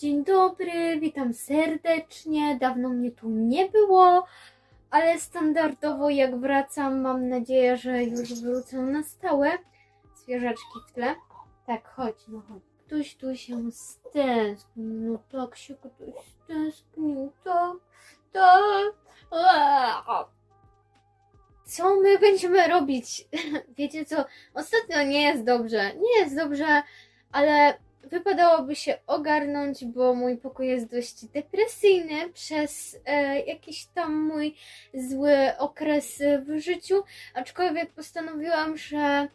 Dzień dobry, witam serdecznie. Dawno mnie tu nie było, ale standardowo jak wracam, mam nadzieję, że już wrócę na stałe. Zwierzaczki w tle. Tak, chodź, no chodź. Ktoś tu się stęsknił, no tak się ktoś stęsknił, tak, tak. Co my będziemy robić? Wiecie co, ostatnio nie jest dobrze, nie jest dobrze, ale wypadałoby się ogarnąć, bo mój pokój jest dość depresyjny przez e, jakiś tam mój zły okres w życiu, aczkolwiek postanowiłam, że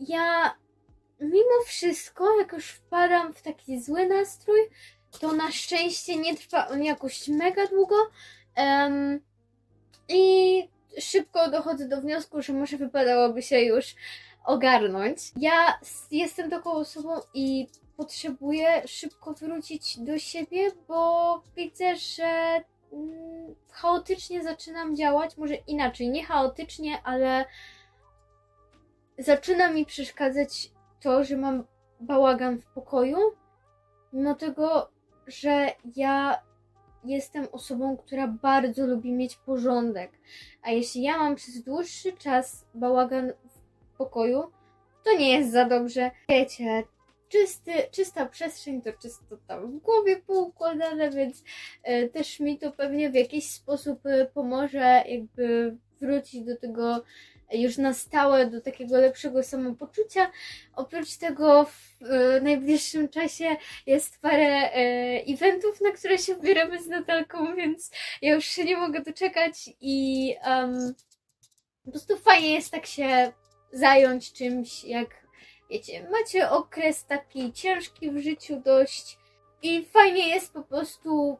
ja mimo wszystko, jak już wpadam w taki zły nastrój, to na szczęście nie trwa on jakoś mega długo i szybko dochodzę do wniosku, że może wypadałoby się już ogarnąć. Ja jestem taką osobą i potrzebuję szybko wrócić do siebie, bo widzę, że mm, chaotycznie zaczynam działać. Może inaczej, nie chaotycznie, ale zaczyna mi przeszkadzać to, że mam bałagan w pokoju, mimo tego, że ja jestem osobą, która bardzo lubi mieć porządek. A jeśli ja mam przez dłuższy czas bałagan pokoju, to nie jest za dobrze. Wiecie, czysty, czysta przestrzeń to czysto tam w głowie poukładane, więc e, też mi to pewnie w jakiś sposób e, pomoże jakby wrócić do tego już na stałe, do takiego lepszego samopoczucia. Oprócz tego w e, najbliższym czasie jest parę e, eventów, na które się wybieramy z Natalką, więc ja już się nie mogę doczekać i em, po prostu fajnie jest tak się zająć czymś, jak wiecie, macie okres taki ciężki w życiu dość i fajnie jest po prostu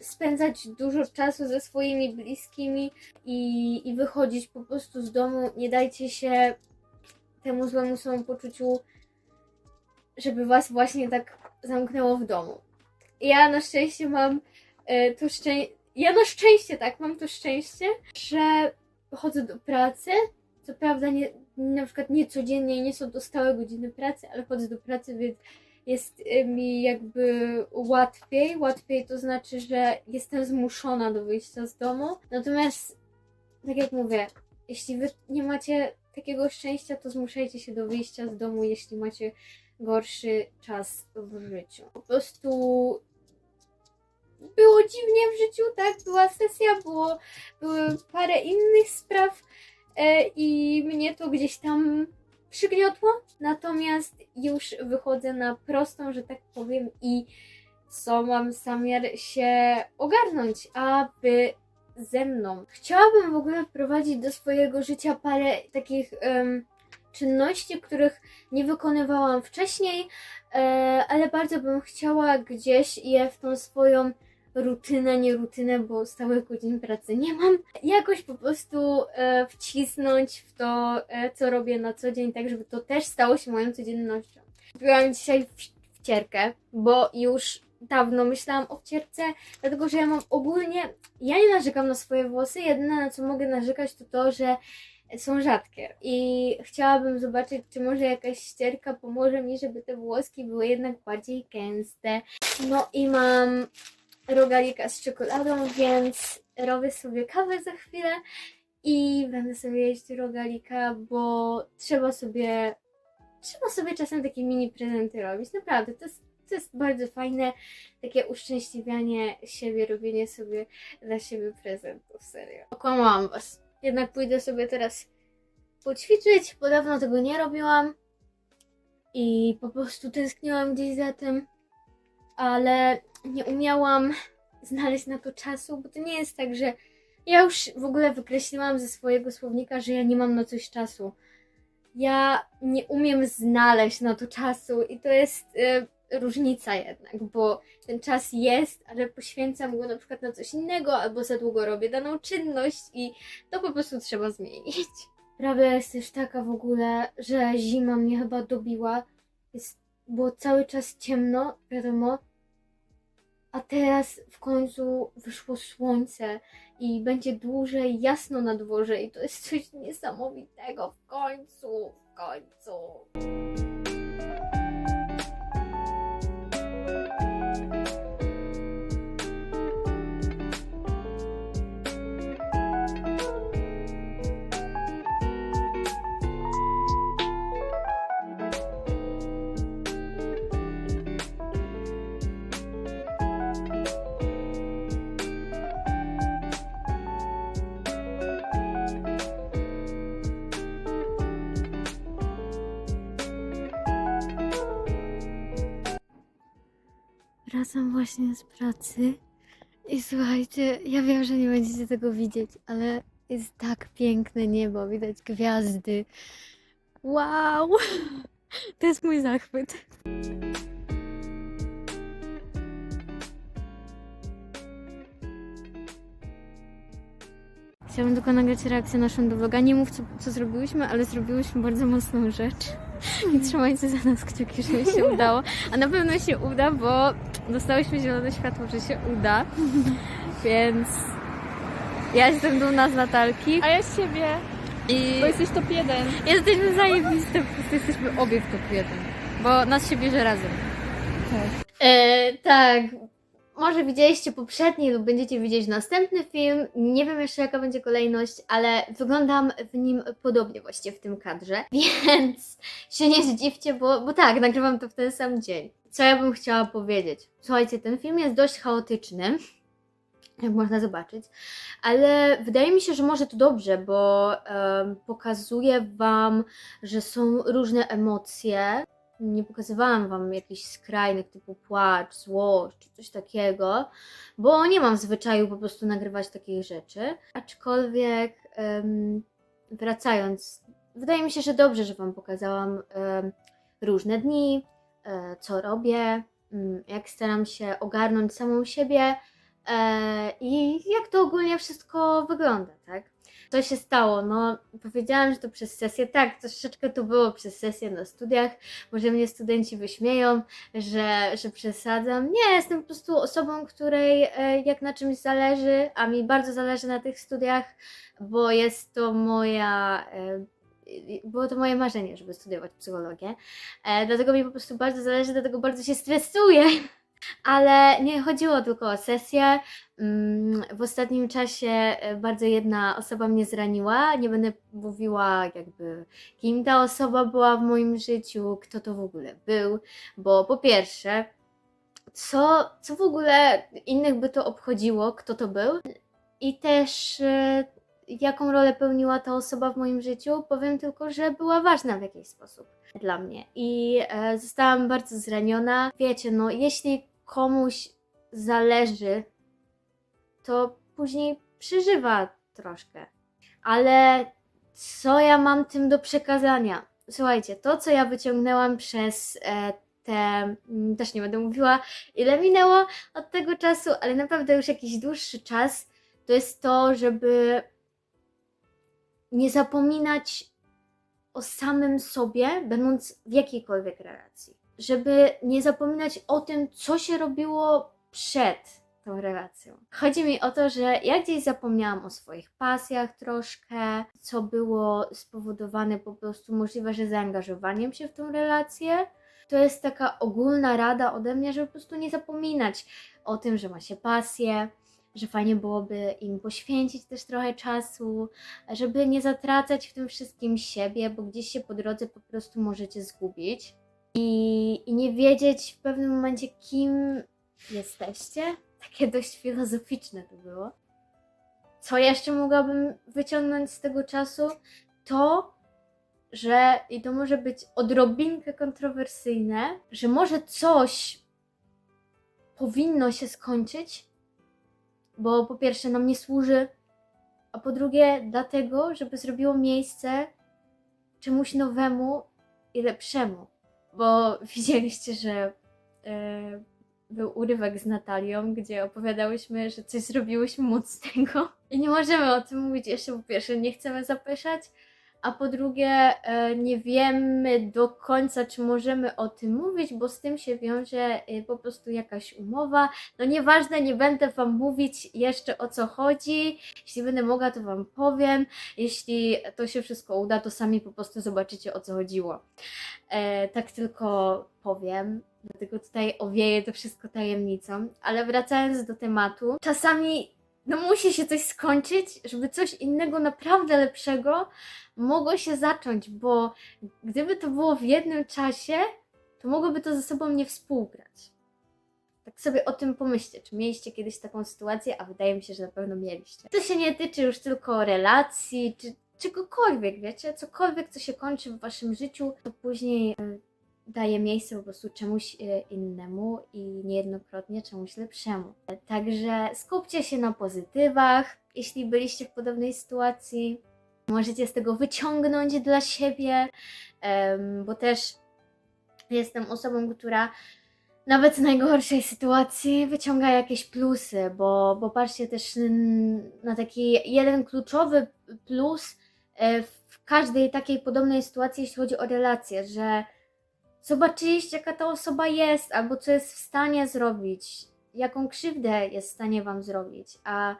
spędzać dużo czasu ze swoimi bliskimi i, i wychodzić po prostu z domu. Nie dajcie się temu złemu samopoczuciu, żeby was właśnie tak zamknęło w domu. Ja na szczęście mam e, to szczęście, ja na szczęście tak, mam to szczęście, że chodzę do pracy, co prawda nie, na przykład nie codziennie, nie są to stałe godziny pracy, ale chodzę do pracy, więc jest y, mi jakby łatwiej. Łatwiej to znaczy, że jestem zmuszona do wyjścia z domu. Natomiast, tak jak mówię, jeśli wy nie macie takiego szczęścia, to zmuszajcie się do wyjścia z domu, jeśli macie gorszy czas w życiu. Po prostu było dziwnie w życiu, tak? Była sesja, było, były parę innych spraw i mnie to gdzieś tam przygniotło. Natomiast już wychodzę na prostą, że tak powiem, i co mam zamiar się ogarnąć, aby ze mną. Chciałabym w ogóle wprowadzić do swojego życia parę takich em, czynności, których nie wykonywałam wcześniej, e, ale bardzo bym chciała gdzieś je w tą swoją rutynę, nie rutynę, bo stałych godzin pracy nie mam, jakoś po prostu e, wcisnąć w to, e, co robię na co dzień, tak żeby to też stało się moją codziennością. Kupiłam dzisiaj wcierkę, bo już dawno myślałam o wcierce, dlatego że ja mam ogólnie, ja nie narzekam na swoje włosy, jedyne na co mogę narzekać to to, że są rzadkie i chciałabym zobaczyć, czy może jakaś ścierka pomoże mi, żeby te włoski były jednak bardziej gęste. No i mam rogalika z czekoladą, więc robię sobie kawę za chwilę i będę sobie jeść rogalika, bo trzeba sobie trzeba sobie czasem takie mini prezenty robić. Naprawdę, to jest, to jest bardzo fajne, takie uszczęśliwianie siebie, robienie sobie dla siebie prezentów, serio. Okłamałam was. Jednak pójdę sobie teraz poćwiczyć, bo dawno tego nie robiłam i po prostu tęskniłam gdzieś za tym, ale nie umiałam znaleźć na to czasu, bo to nie jest tak, że ja już w ogóle wykreśliłam ze swojego słownika, że ja nie mam na coś czasu. Ja nie umiem znaleźć na to czasu i to jest y, różnica jednak, bo ten czas jest, ale poświęcam go na przykład na coś innego, albo za długo robię daną czynność i to po prostu trzeba zmienić. Prawda jest też taka w ogóle, że zima mnie chyba dobiła. Jest, było cały czas ciemno, wiadomo, a teraz w końcu wyszło słońce i będzie dłużej jasno na dworze i to jest coś niesamowitego w końcu, w końcu. Wracam właśnie z pracy i słuchajcie, ja wiem, że nie będziecie tego widzieć, ale jest tak piękne niebo, widać gwiazdy. Wow! To jest mój zachwyt. Chciałabym tylko nagrać reakcję naszą do vloga. Nie mów, co, co zrobiłyśmy, ale zrobiłyśmy bardzo mocną rzecz. I trzymajcie za nas kciuki, żeby się udało. A na pewno się uda, bo dostałyśmy zielone światło, że się uda. Więc ja jestem dumna z Natalki. A ja z siebie, I bo jesteś top 1. jesteśmy zajebiste, po prostu jesteśmy obie w top 1. Bo nas się bierze razem. Tak. E, tak. Może widzieliście poprzedni lub będziecie widzieć następny film. Nie wiem jeszcze jaka będzie kolejność, ale wyglądam w nim podobnie właściwie w tym kadrze. Więc się nie zdziwcie, bo, bo tak, nagrywam to w ten sam dzień. Co ja bym chciała powiedzieć? Słuchajcie, ten film jest dość chaotyczny. Jak można zobaczyć, ale wydaje mi się, że może to dobrze, bo em, pokazuje Wam, że są różne emocje, nie pokazywałam wam jakichś skrajnych typu płacz, złość czy coś takiego, bo nie mam zwyczaju po prostu nagrywać takich rzeczy. Aczkolwiek em, wracając, wydaje mi się, że dobrze, że wam pokazałam em, różne dni, e, co robię, mm, jak staram się ogarnąć samą siebie e, i jak to ogólnie wszystko wygląda, tak? Co się stało? No, powiedziałam, że to przez sesję. Tak, troszeczkę to było przez sesję na studiach. Może mnie studenci wyśmieją, że, że przesadzam. Nie, jestem po prostu osobą, której e, jak na czymś zależy, a mi bardzo zależy na tych studiach, bo jest to moja. E, było to moje marzenie, żeby studiować psychologię. E, dlatego mi po prostu bardzo zależy, dlatego bardzo się stresuję. Ale nie chodziło tylko o sesję. Mm, W ostatnim czasie e, bardzo jedna osoba mnie zraniła. Nie będę mówiła, jakby kim ta osoba była w moim życiu, kto to w ogóle był, bo po pierwsze, co, co w ogóle innych by to obchodziło, kto to był, i też e, jaką rolę pełniła ta osoba w moim życiu. Powiem tylko, że była ważna w jakiś sposób dla mnie i e, zostałam bardzo zraniona. Wiecie, no, jeśli komuś zależy, to później przeżywa troszkę. Ale co ja mam tym do przekazania? Słuchajcie, to co ja wyciągnęłam przez e, te, mm, też nie będę mówiła ile minęło od tego czasu, ale naprawdę już jakiś dłuższy czas, to jest to, żeby nie zapominać o samym sobie, będąc w jakiejkolwiek relacji. Żeby nie zapominać o tym, co się robiło przed tą relacją. Chodzi mi o to, że ja gdzieś zapomniałam o swoich pasjach troszkę, co było spowodowane po prostu możliwe, że zaangażowaniem się w tą relację. To jest taka ogólna rada ode mnie, żeby po prostu nie zapominać o tym, że ma się pasję, że fajnie byłoby im poświęcić też trochę czasu, żeby nie zatracać w tym wszystkim siebie, bo gdzieś się po drodze po prostu możecie zgubić i, i nie wiedzieć w pewnym momencie, kim jesteście. Takie dość filozoficzne to było. Co jeszcze mogłabym wyciągnąć z tego czasu? To, że, i to może być odrobinkę kontrowersyjne, że może coś powinno się skończyć, bo po pierwsze nam nie służy, a po drugie dlatego, żeby zrobiło miejsce czemuś nowemu i lepszemu. Bo widzieliście, że e, był urywek z Natalią, gdzie opowiadałyśmy, że coś zrobiłyśmy mocnego. I nie możemy o tym mówić jeszcze po pierwsze, nie chcemy zapeszać, a po drugie e, nie wiemy do końca, czy możemy o tym mówić, bo z tym się wiąże e, po prostu jakaś umowa. No nieważne, nie będę Wam mówić jeszcze o co chodzi. Jeśli będę mogła, to Wam powiem. Jeśli to się wszystko uda, to sami po prostu zobaczycie o co chodziło. E, tak tylko powiem. Dlatego tutaj owieje to wszystko tajemnicą. Ale wracając do tematu, czasami no musi się coś skończyć, żeby coś innego naprawdę lepszego mogło się zacząć, bo gdyby to było w jednym czasie, to mogłoby to ze sobą nie współgrać. Tak sobie o tym pomyślcie, czy mieliście kiedyś taką sytuację, a wydaje mi się, że na pewno mieliście. To się nie tyczy już tylko relacji, czy czegokolwiek, wiecie, cokolwiek, co się kończy w waszym życiu, to później e, daje miejsce po prostu czemuś e, innemu i niejednokrotnie czemuś lepszemu. Także skupcie się na pozytywach, jeśli byliście w podobnej sytuacji. Możecie z tego wyciągnąć dla siebie, bo też jestem osobą, która nawet z najgorszej sytuacji wyciąga jakieś plusy, bo, bo patrzcie też na taki jeden kluczowy plus e, w każdej takiej podobnej sytuacji, jeśli chodzi o relacje, że zobaczyliście, jaka ta osoba jest, albo co jest w stanie zrobić, jaką krzywdę jest w stanie Wam zrobić. A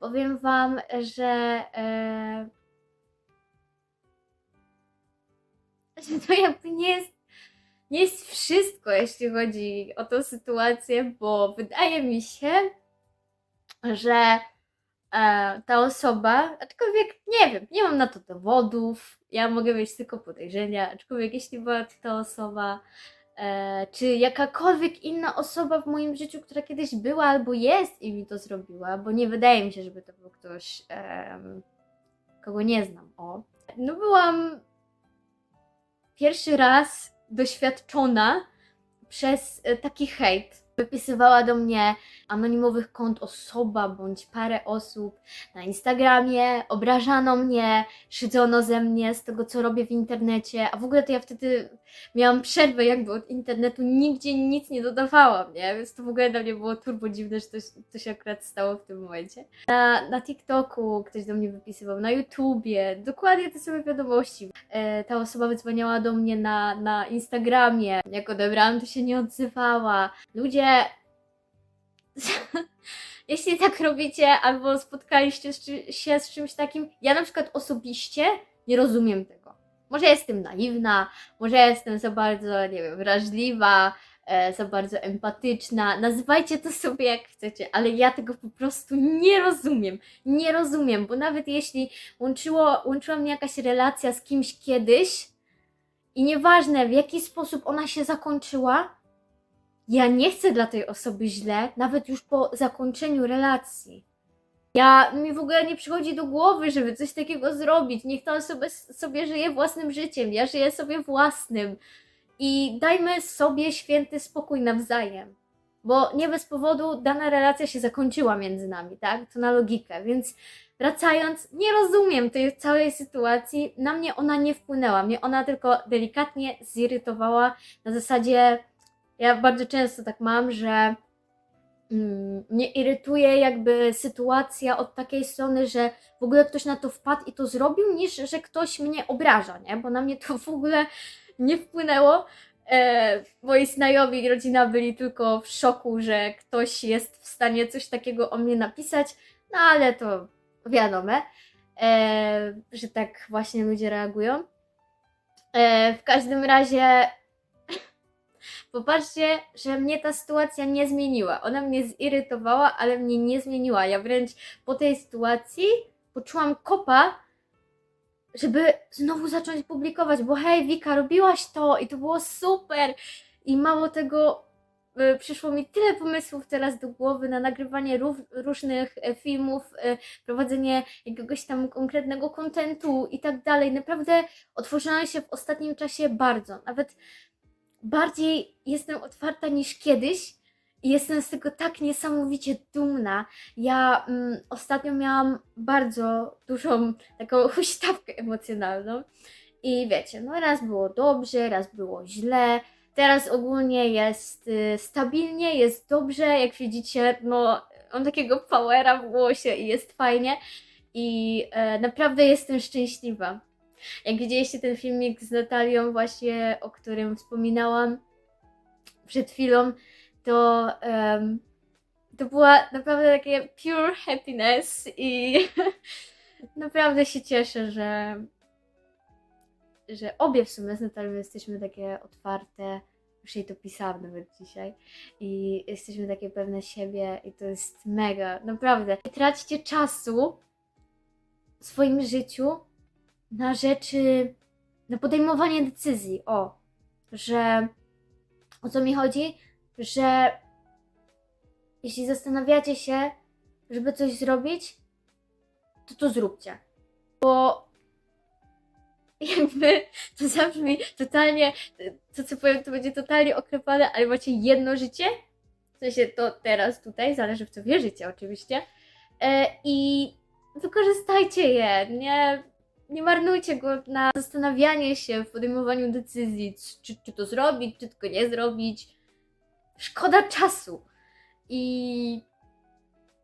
powiem Wam, że, e, to jakby nie jest nie jest wszystko, jeśli chodzi o tą sytuację, bo wydaje mi się, że e, ta osoba, aczkolwiek nie wiem, nie mam na to dowodów, ja mogę mieć tylko podejrzenia, aczkolwiek jeśli była ta osoba, e, czy jakakolwiek inna osoba w moim życiu, która kiedyś była albo jest i mi to zrobiła, bo nie wydaje mi się, żeby to był ktoś, em, kogo nie znam, o. No byłam pierwszy raz doświadczona przez e, taki hejt. Wypisywała do mnie anonimowych kont osoba bądź parę osób na Instagramie, obrażano mnie, szydzono ze mnie z tego, co robię w internecie, a w ogóle to ja wtedy miałam przerwę jakby od internetu, nigdzie nic nie dodawałam, nie? Więc to w ogóle dla mnie było turbo dziwne, że to, to się akurat stało w tym momencie. Na, na TikToku ktoś do mnie wypisywał, na YouTubie, dokładnie te same wiadomości. E, ta osoba wydzwaniała do mnie na, na Instagramie, jak odebrałam, to się nie odzywała. Ludzie jeśli tak robicie albo spotkaliście się z czymś takim, ja na przykład osobiście nie rozumiem tego. Może jestem naiwna, może jestem za bardzo, nie wiem, wrażliwa, e, za bardzo empatyczna. Nazywajcie to sobie jak chcecie, ale ja tego po prostu nie rozumiem. Nie rozumiem, bo nawet jeśli łączyło, łączyła mnie jakaś relacja z kimś kiedyś i nieważne w jaki sposób ona się zakończyła, ja nie chcę dla tej osoby źle, nawet już po zakończeniu relacji. Ja mi w ogóle nie przychodzi do głowy, żeby coś takiego zrobić. Niech ta osoba sobie żyje własnym życiem, ja żyję sobie własnym. I dajmy sobie święty spokój nawzajem. Bo nie bez powodu dana relacja się zakończyła między nami, tak? To na logikę. Więc wracając, nie rozumiem tej całej sytuacji. Na mnie ona nie wpłynęła. Mnie ona tylko delikatnie zirytowała na zasadzie ja bardzo często tak mam, że mm, mnie irytuje jakby sytuacja od takiej strony, że w ogóle ktoś na to wpadł i to zrobił, niż że ktoś mnie obraża, nie? Bo na mnie to w ogóle nie wpłynęło. E, moi znajomi i rodzina byli tylko w szoku, że ktoś jest w stanie coś takiego o mnie napisać, no ale to wiadome, e, że tak właśnie ludzie reagują. E, w każdym razie Popatrzcie, że mnie ta sytuacja nie zmieniła. Ona mnie zirytowała, ale mnie nie zmieniła. Ja wręcz po tej sytuacji poczułam kopa, żeby znowu zacząć publikować, bo hej, Wika, robiłaś to i to było super. I mało tego, y, przyszło mi tyle pomysłów teraz do głowy na nagrywanie rów, różnych e, filmów, e, prowadzenie jakiegoś tam konkretnego kontentu i tak dalej. Naprawdę otworzyłam się w ostatnim czasie bardzo. Nawet bardziej jestem otwarta niż kiedyś i jestem z tego tak niesamowicie dumna. Ja mm, ostatnio miałam bardzo dużą taką huśtawkę emocjonalną i wiecie, no raz było dobrze, raz było źle. Teraz ogólnie jest y, stabilnie, jest dobrze, jak widzicie, no mam takiego powera w głosie i jest fajnie i e, naprawdę jestem szczęśliwa. Jak widzieliście ten filmik z Natalią właśnie, o którym wspominałam przed chwilą, to em, to była naprawdę takie pure happiness i naprawdę się cieszę, że że obie w sumie z Natalią jesteśmy takie otwarte, już jej to pisałam nawet dzisiaj i jesteśmy takie pewne siebie i to jest mega, naprawdę. Nie traćcie czasu w swoim życiu na rzeczy, na podejmowanie decyzji. O, że o co mi chodzi? Że jeśli zastanawiacie się, żeby coś zrobić, to to zróbcie. Bo jakby to zabrzmi totalnie, to co powiem, to będzie totalnie oklepane, ale macie jedno życie, w sensie to teraz tutaj, zależy w co wierzycie oczywiście, e, i wykorzystajcie je, nie, nie marnujcie go na zastanawianie się w podejmowaniu decyzji, czy, czy to zrobić, czy tylko nie zrobić. Szkoda czasu. I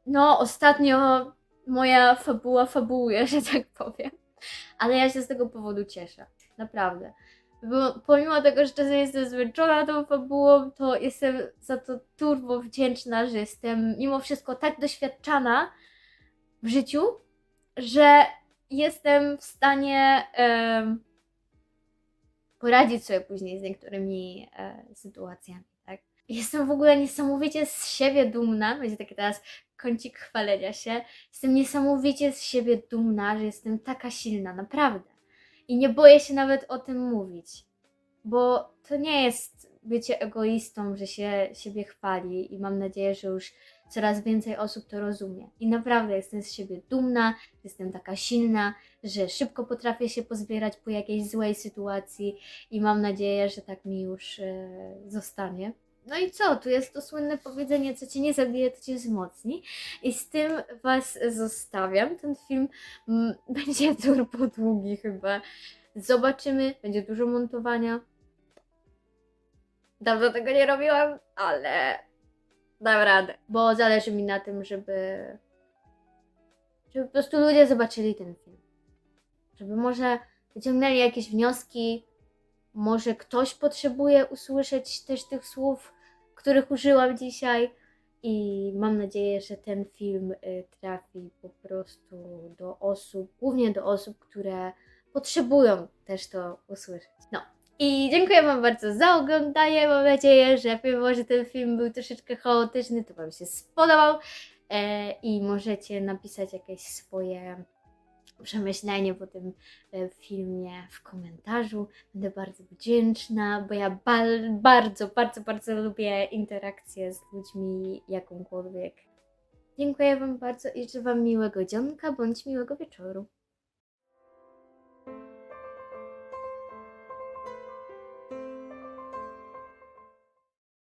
no, ostatnio moja fabuła fabułuje, że tak powiem. Ale ja się z tego powodu cieszę. Naprawdę. Bo pomimo tego, że czasem jestem zmęczona tą fabułą, to jestem za to turbo wdzięczna, że jestem mimo wszystko tak doświadczana w życiu, że jestem w stanie poradzić sobie później z niektórymi e, sytuacjami, tak? Jestem w ogóle niesamowicie z siebie dumna, będzie taki teraz kącik chwalenia się. Jestem niesamowicie z siebie dumna, że jestem taka silna, naprawdę. I nie boję się nawet o tym mówić, bo to nie jest bycie egoistą, że się siebie chwali i mam nadzieję, że już coraz więcej osób to rozumie. I naprawdę jestem z siebie dumna, jestem taka silna, że szybko potrafię się pozbierać po jakiejś złej sytuacji i mam nadzieję, że tak mi już e, zostanie. No i co? Tu jest to słynne powiedzenie, co cię nie zabije, to cię wzmocni. I z tym Was zostawiam. Ten film mm, będzie turbo długi chyba. Zobaczymy, będzie dużo montowania. Dawno tego nie robiłam, ale dam radę. Bo zależy mi na tym, żeby żeby po prostu ludzie zobaczyli ten film. Żeby może wyciągnęli jakieś wnioski, może ktoś potrzebuje usłyszeć też tych słów, których użyłam dzisiaj. I mam nadzieję, że ten film y, trafi po prostu do osób, głównie do osób, które potrzebują też to usłyszeć. No. I dziękuję Wam bardzo za oglądanie. Mam nadzieję, że mimo, że ten film był troszeczkę chaotyczny, to Wam się spodobał. E, I możecie napisać jakieś swoje przemyślenie po tym e, filmie w komentarzu. Będę bardzo wdzięczna, bo ja bal, bardzo, bardzo, bardzo lubię interakcje z ludźmi jakąkolwiek. Dziękuję Wam bardzo i życzę Wam miłego dzionka bądź miłego wieczoru.